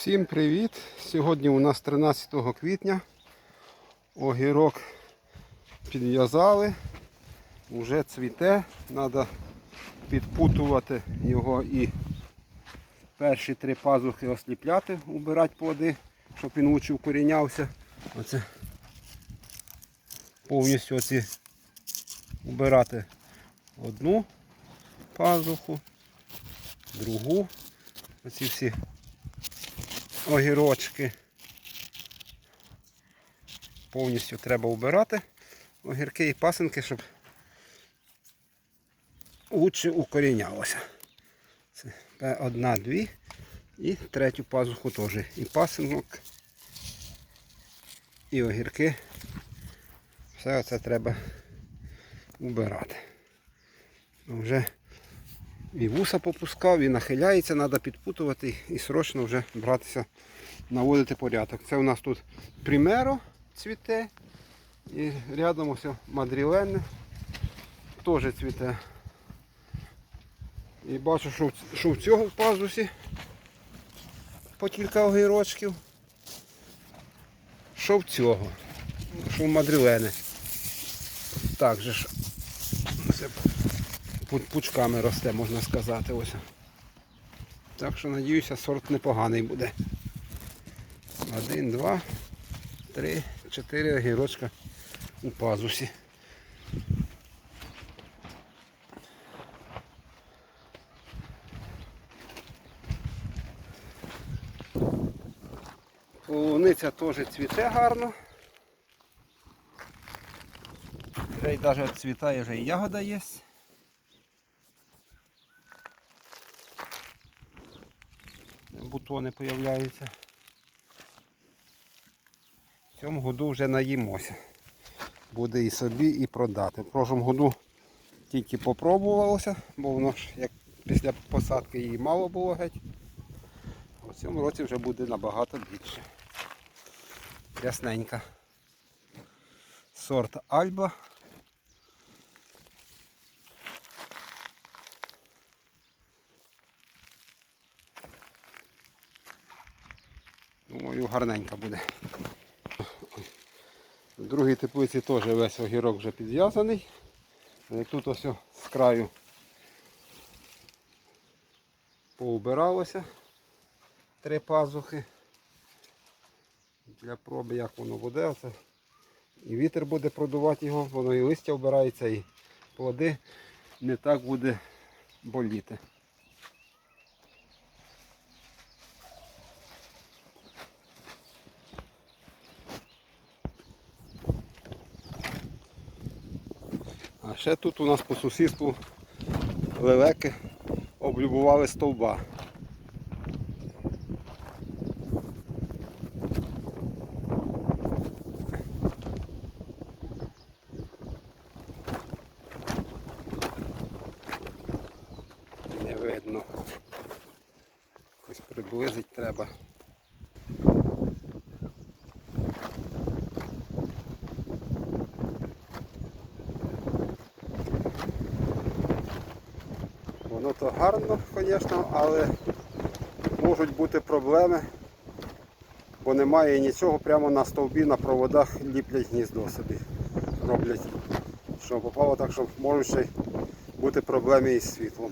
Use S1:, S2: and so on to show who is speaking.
S1: Всім привіт! Сьогодні у нас 13 квітня. Огірок підв'язали, вже цвіте, треба підпутувати його і перші три пазухи осліпляти, убирати плоди, щоб він лучше укорінявся. Оце повністю оці убирати одну пазуху, другу. Оці всі огірочки. Повністю треба вбирати огірки і пасинки, щоб лучше укорінялося. Це одна, дві і третю пазуху теж. І пасинок, і огірки. Все це треба вбирати. Вже і вуса попускав, і нахиляється, треба підпутувати і срочно вже братися, наводити порядок. Це у нас тут Примеро цвіте. І рядом ось Мадріленне теж цвіте. І бачу, що, що в цього в пазусі по кілька огірочків. Що в цього? Що в Мадрілене. Так же ж. Пучками росте, можна сказати. Ось. Так що надіюся, сорт непоганий буде. Один, два, три, чотири огірочка у пазусі. Полуниця теж цвіте гарно. Вже й навіть цвітає, вже і ягода є. Бутони появляються. В цьому году вже наїмося. Буде і собі, і продати. В прошлому году тільки попробувалося, бо воно ж як після посадки її мало було геть. А в цьому році вже буде набагато більше. Ясненька. Сорт Альба. Думаю, гарненька буде. В другій теплиці теж весь огірок вже підв'язаний. Е, Тут ось з краю поубиралося три пазухи. Для проби як воно буде. Оце. І вітер буде продувати його, воно і листя вбирається, і плоди не так буде боліти. А ще тут у нас по сусідству лелеки облюбували стовба. Не видно. Ось приблизить треба. Воно то гарно, звісно, але можуть бути проблеми, бо немає нічого прямо на стовбі, на проводах ліплять гніздо собі. Роблять, що попало так, що можуть ще бути проблеми із світлом.